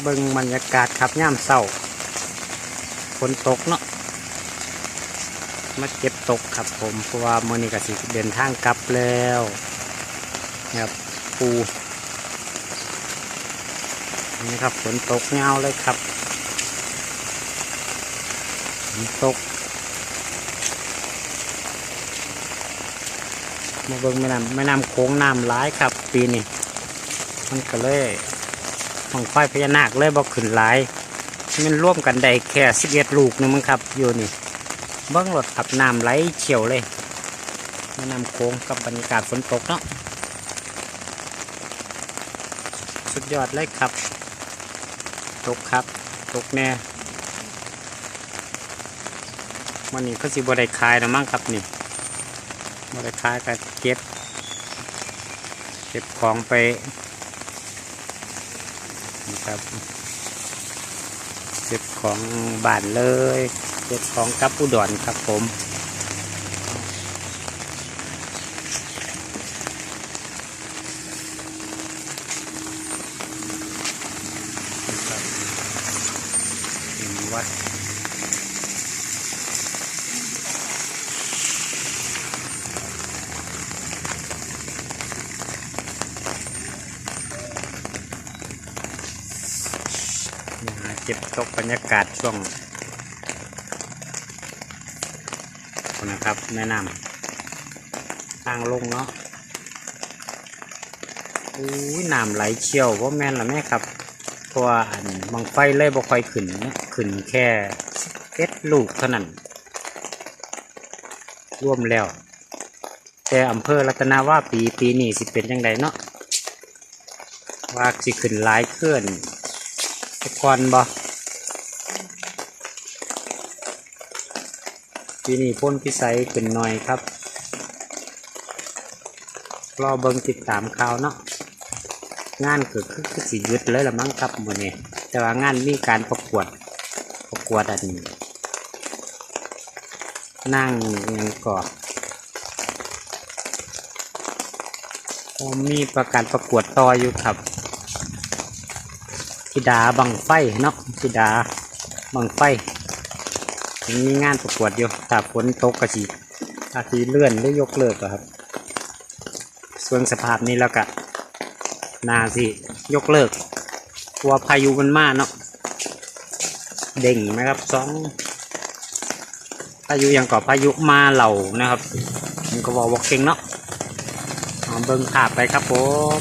เบิ่งบรรยากาศครับย่ามเศร้าฝนตกเนาะมาเก็บตกครับผมเพราะว่ามือนี้ก็สิเดินทางกลับแล้วครับปูนี่ครับฝนตกเงาเลยครับฝนตกมาเบิ่งแม่น้ำแม่น้ำโค้งน้ำร้ายครับปีนี้มันก็เลย ห้องไฟพญานาคเลยบอกขึ้นหลายมันร่วมกันได้แค่สิบเอ็ดลูกนึงมั้งครับอยู่นี่เบิ้องรถขับน้ำไหลเฉียวเลยน้ำโค้งกับบรรยากาศฝนตกเนาะสุดยอดเลยครับ ตกครับ ตกแน่วันนี้ก็สิบได้ขายแล้วมั้งครับนี่บริค้ายก็เก็บ เก็บของไป นะครับเก็บของบ้านเลยเก็บของกับอุดรครับผมวัด เก็บตกบรรยากาศช่วงนะครับแนะนำทางลงเนาะอุ้ยน้ำไหลเชี่ยวว่าแม่นละแม่ครับเพราะว่าอันบางไฟเลยบ่ค่อยขึ้นขึ้นแค่เอ็ดลูกเท่านั้นร่วมแล้ว แต่อำเภอรัตนาว่าปีปีนี้สิเป็นยังไงเนาะว่าสิขึ้นหลายเคลื่อน ตะกอนบ่ปีนี้พ่นพิสัยขึ้นหน่อยครับ รอเบิงติดตามข่าวเนาะงานคือคือคือสิยุดเลยละมั้งครับมื้อนี้แต่ว่างานมีการประกวดประกวดอันนี้นั่งยังก่อก็มีประการประกวดต่ออยู่ครับ ธิดาบังไฟเนาะธิดาบังไฟมีงานประกวดอยู่ถ้าฝนตกกระชีอาทีเลื่อนหรือยกเลิกอะครับ ส่วนสภาพนี้แล้วก็นาสิยกเลิกกลัวพายุมันมาเนาะเด้งไหมครับสองพายุยังก่อพายุมาเหล่านะครับมันก็บอกว่าเก่งเนาะเอาเบิ้งภาพไปครับผม